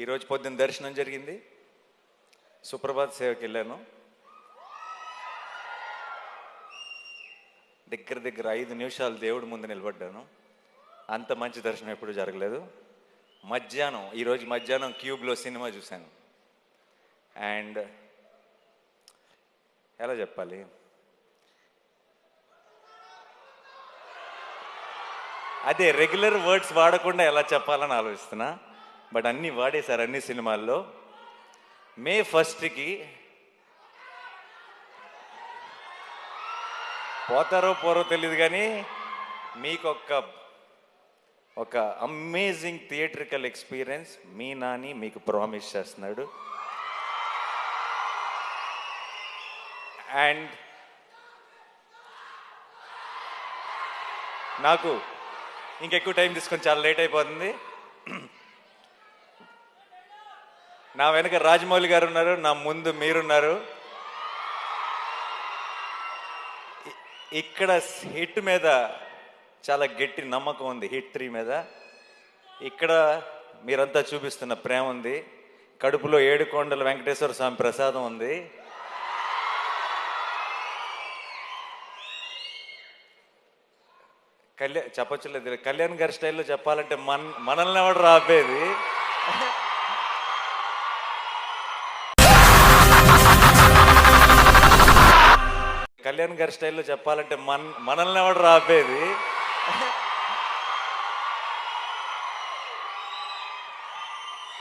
ఈరోజు పొద్దున్న దర్శనం జరిగింది. సుప్రభాత్ సేవకి వెళ్ళాను. దగ్గర దగ్గర ఐదు నిమిషాలు దేవుడి ముందు నిలబడ్డాను. అంత మంచి దర్శనం ఎప్పుడు జరగలేదు. మధ్యాహ్నం ఈరోజు మధ్యాహ్నం క్యూబ్లో సినిమా చూశాను. అండ్ ఎలా చెప్పాలి? అదే రెగ్యులర్ వర్డ్స్ వాడకుండా ఎలా చెప్పాలని ఆలోచిస్తున్నా. బట్ అన్నీ వాడేశారు అన్ని సినిమాల్లో. మే ఫస్ట్కి పోతారో పోరో తెలియదు కానీ మీకు ఒక ఒక అమేజింగ్ థియేట్రికల్ ఎక్స్పీరియన్స్ మీ నాని మీకు ప్రామిస్ చేస్తున్నాడు. అండ్ నాకు ఇంకెక్కువ టైం తీసుకొని చాలా లేట్ అయిపోతుంది. నా వెనక రాజమౌళి గారు ఉన్నారు నా ముందు మీరున్నారు. ఇక్కడ హిట్ మీద చాలా గట్టి నమ్మకం ఉంది హిట్ త్రీ మీద. ఇక్కడ మీరంతా చూపిస్తున్న ప్రేమ ఉంది కడుపులో ఏడు కొండల వెంకటేశ్వర స్వామి ప్రసాదం ఉంది. కళ్యాణ్ చెప్పచ్చు లేదు కళ్యాణ్ గారి స్టైల్లో చెప్పాలంటే మన మనల్ని ఎవడు రాపేది? కళ్యాణ్ గారి స్టైల్లో చెప్పాలంటే మన మనల్ని ఎవడు రాపేది?